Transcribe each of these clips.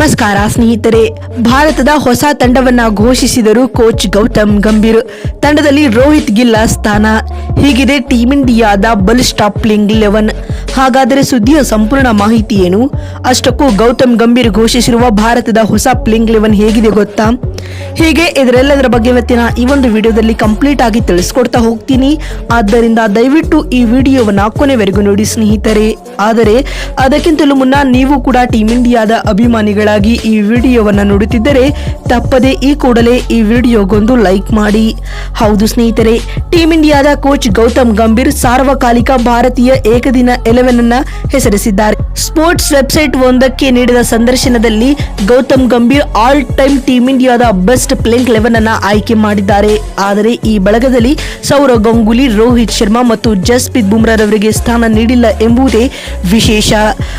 ನಮಸ್ಕಾರ, ಸ್ನೇಹಿತರೆ. ಭಾರತದ ಹೊಸ ತಂಡವನ್ನ ಘೋಷಿಸಿದರು ಕೋಚ್ ಗೌತಮ್ ಗಂಭೀರ್. ತಂಡದಲ್ಲಿ ರೋಹಿತ್ ಗಿಲ್ಲ ಸ್ಥಾನ ಹೀಗಿದೆ ಟೀಮ್ ಇಂಡಿಯಾದ ಬಲ್ ಸ್ಟಾಪ್ಲಿಂಗ್ ಲೆವೆನ್. ಹಾಗಾದರೆ ಸುದ್ದಿಯ ಸಂಪೂರ್ಣ ಮಾಹಿತಿ ಏನು? ಅಷ್ಟಕ್ಕೂ ಗೌತಮ್ ಗಂಭೀರ್ ಘೋಷಿಸಿರುವ ಭಾರತದ ಹೊಸ ಪ್ಲಿಂಗ್ ಲೆವೆನ್ ಹೇಗಿದೆ ಗೊತ್ತಾ? ಹೀಗೆ? ಇದರೆಲ್ಲದರ ಬಗ್ಗೆ ಇವತ್ತಿನ ಈ ಒಂದು ವಿಡಿಯೋದಲ್ಲಿ ಕಂಪ್ಲೀಟ್ ಆಗಿ ತಿಳಿಸ್ಕೊಡ್ತಾ ಹೋಗ್ತೀನಿ. ಆದ್ದರಿಂದ ದಯವಿಟ್ಟು ಈ ವಿಡಿಯೋವನ್ನ ಕೊನೆವರೆಗೂ ನೋಡಿ ಸ್ನೇಹಿತರೆ. ಆದರೆ, ಅದಕ್ಕಿಂತಲೂ ಮುನ್ನ ನೀವು ಕೂಡ ಟೀಮ್ ಇಂಡಿಯಾದ ಅಭಿಮಾನಿಗಳಾಗಿ ಈ ವಿಡಿಯೋವನ್ನು ನೋಡುತ್ತಿದ್ದರೆ, ತಪ್ಪದೆ ಈ ಕೂಡಲೇ ಈ ವಿಡಿಯೋಗೊಂದು ಲೈಕ್ ಮಾಡಿ. ಹೌದು ಸ್ನೇಹಿತರೆ ಟೀಮ್ ಇಂಡಿಯಾದ ಕೋಚ್ ಗೌತಮ್ ಗಂಭೀರ್ ಸಾರ್ವಕಾಲಿಕ ಭಾರತೀಯ ಏಕದಿನ ಎಲೆವೆನ್ ಅನ್ನ ಹೆಸರಿಸಿದ್ದಾರೆ. ಸ್ಪೋರ್ಟ್ಸ್ ವೆಬ್ಸೈಟ್ ಒಂದಕ್ಕೆ ನೀಡಿದ ಸಂದರ್ಶನದಲ್ಲಿ Gautam Gambhir all time team ಇಂಡಿಯಾದ ಬೆಸ್ಟ್ ಪ್ಲೇಯಿಂಗ್ ಲೆವೆನ್ ಅನ್ನ ಆಯ್ಕೆ ಮಾಡಿದ್ದಾರೆ. ಆದರೆ ಈ ಬಳಗದಲ್ಲಿ ಸೌರವ್ ಗಂಗೂಲಿ, ರೋಹಿತ್ ಶರ್ಮಾ ಮತ್ತು ಜಸ್ಪ್ರೀತ್ ಬುಮ್ರಾರವರಿಗೆ ಸ್ಥಾನ ನೀಡಿಲ್ಲ ಎಂಬುದೇ ವಿಶೇಷ.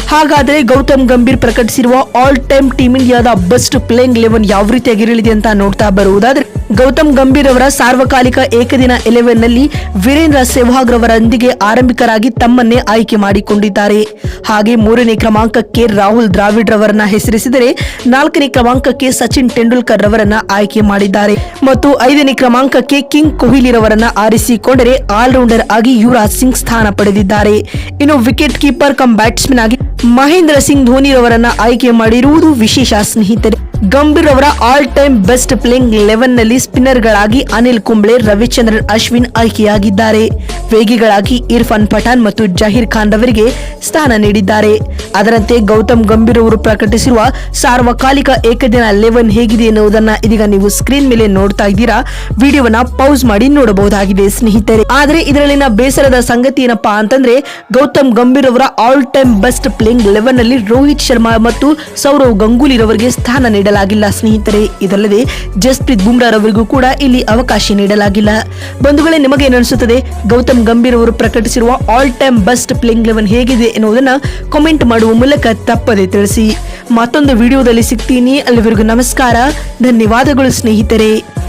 ಹಾಗಾದರೆ ಗೌತಮ್ ಗಂಭೀರ್ ಪ್ರಕಟಿಸಿರುವ ಆಲ್ ಟೈಮ್ ಟೀಮ್ ಇಂಡಿಯಾದ ಬೆಸ್ಟ್ ಪ್ಲೇಯಿಂಗ್ ಲೆವೆನ್ ಯಾವ ರೀತಿಯಾಗಿರಲಿದೆ ಅಂತ ನೋಡ್ತಾ ಬರುವುದಾದ್ರೆ, ಗೌತಮ್ ಗಂಭೀರ್ ಅವರ ಸಾರ್ವಕಾಲಿಕ ಏಕದಿನ ಎಲೆವೆನ್ನಲ್ಲಿ ವೀರೇಂದ್ರ ಸೆಹ್ವಾಗ್ ರವರೊಂದಿಗೆ ಆರಂಭಿಕರಾಗಿ ತಮ್ಮನ್ನೇ ಆಯ್ಕೆ ಮಾಡಿಕೊಂಡಿದ್ದಾರೆ. ಹಾಗೆ ಮೂರನೇ ಕ್ರಮಾಂಕಕ್ಕೆ ರಾಹುಲ್ ದ್ರಾವಿಡ್ ರವರನ್ನ ಹೆಸರಿಸಿದರೆ ನಾಲ್ಕನೇ ಕ್ರಮಾಂಕಕ್ಕೆ ಸಚಿನ್ ತೆಂಡೂಲ್ಕರ್ ರವರನ್ನ ಆಯ್ಕೆ ಮಾಡಿದ್ದಾರೆ. ಮತ್ತು ಐದನೇ ಕ್ರಮಾಂಕಕ್ಕೆ ಕಿಂಗ್ ಕೊಹ್ಲಿ ರವರನ್ನ ಆರಿಸಿಕೊಂಡರೆ ಆಲ್ರೌಂಡರ್ ಆಗಿ ಯುವರಾಜ್ ಸಿಂಗ್ ಸ್ಥಾನ ಪಡೆದಿದ್ದಾರೆ. ಇನ್ನು ವಿಕೆಟ್ ಕೀಪರ್ ಕಮ್ ಬ್ಯಾಟ್ಸ್ಮನ್ ಆಗಿ ಮಹೇಂದ್ರ ಸಿಂಗ್ ಧೋನಿ ರವರನ್ನ ಆಯ್ಕೆ ಮಾಡಿರುವುದು ವಿಶೇಷ ಸ್ನೇಹಿತರೆ. ಗಂಭೀರ್ ಅವರ ಆಲ್ ಟೈಮ್ ಬೆಸ್ಟ್ ಪ್ಲೇಯಿಂಗ್ ಲೆವೆನ್ನಲ್ಲಿ ಸ್ಪಿನ್ನರ್ ಗಳಾಗಿ ಅನಿಲ್ ಕುಂಬ್ಳೆ ರವಿಚಂದ್ರನ್ ಅಶ್ವಿನ್ ಆಯ್ಕೆಯಾಗಿದ್ದಾರೆ. ವೇಗಿಗಳಾಗಿ ಇರ್ಫಾನ್ ಪಠಾನ್ ಮತ್ತು ಜಹೀರ್ ಖಾನ್ ರವರಿಗೆ ಸ್ಥಾನ ನೀಡಿದ್ದಾರೆ. ಅದರಂತೆ ಗೌತಮ್ ಗಂಭೀರ್ ಅವರು ಪ್ರಕಟಿಸಿರುವ ಸಾರ್ವಕಾಲಿಕ ಏಕದಿನ ಲೆವೆನ್ ಹೇಗಿದೆ ಎನ್ನುವುದನ್ನ ಇದೀಗ ನೀವು ಸ್ಕ್ರೀನ್ ಮೇಲೆ ನೋಡ್ತಾ ಇದ್ದೀರಾ. ವಿಡಿಯೋವನ್ನ ಪೌಸ್ ಮಾಡಿ ನೋಡಬಹುದಾಗಿದೆ ಸ್ನೇಹಿತರೆ. ಆದರೆ ಇದರಲ್ಲಿನ ಬೇಸರದ ಸಂಗತಿ ಏನಪ್ಪಾ ಅಂತಂದ್ರೆ ಗೌತಮ್ ಗಂಭೀರ್ ಅವರ ಆಲ್ ಟೈಮ್ ಬೆಸ್ಟ್ ಪ್ಲೇಯಿಂಗ್ ಲೆವೆನ್ನಲ್ಲಿ ರೋಹಿತ್ ಶರ್ಮಾ ಮತ್ತು ಸೌರವ್ ಗಂಗೂಲಿ ರವರಿಗೆ ಸ್ಥಾನ ನೀಡಲಾಗಿಲ್ಲ ಸ್ನೇಹಿತರೆ. ಇದಲ್ಲದೆ ಜಸ್ಪ್ರೀತ್ ಬುಮ್ರಾ ರವರಿಗೂ ಕೂಡ ಇಲ್ಲಿ ಅವಕಾಶ ನೀಡಲಾಗಿಲ್ಲ. ಬಂಧುಗಳೇ ನಿಮಗೆ ಅನಿಸುತ್ತದೆ? ಗಂಭೀರ್ ಅವರು ಪ್ರಕಟಿಸಿರುವ all time best playing eleven ಹೇಗಿದೆ ಎನ್ನುವುದನ್ನ ಕಾಮೆಂಟ್ ಮಾಡುವ ಮೂಲಕ ತಪ್ಪದೆ ತಿಳಿಸಿ. ಮತ್ತೊಂದು ವಿಡಿಯೋದಲ್ಲಿ ಸಿಗ್ತೀನಿ. ಅಲ್ಲಿವರೆಗೂ ನಮಸ್ಕಾರ. ಧನ್ಯವಾದಗಳು ಸ್ನೇಹಿತರೆ.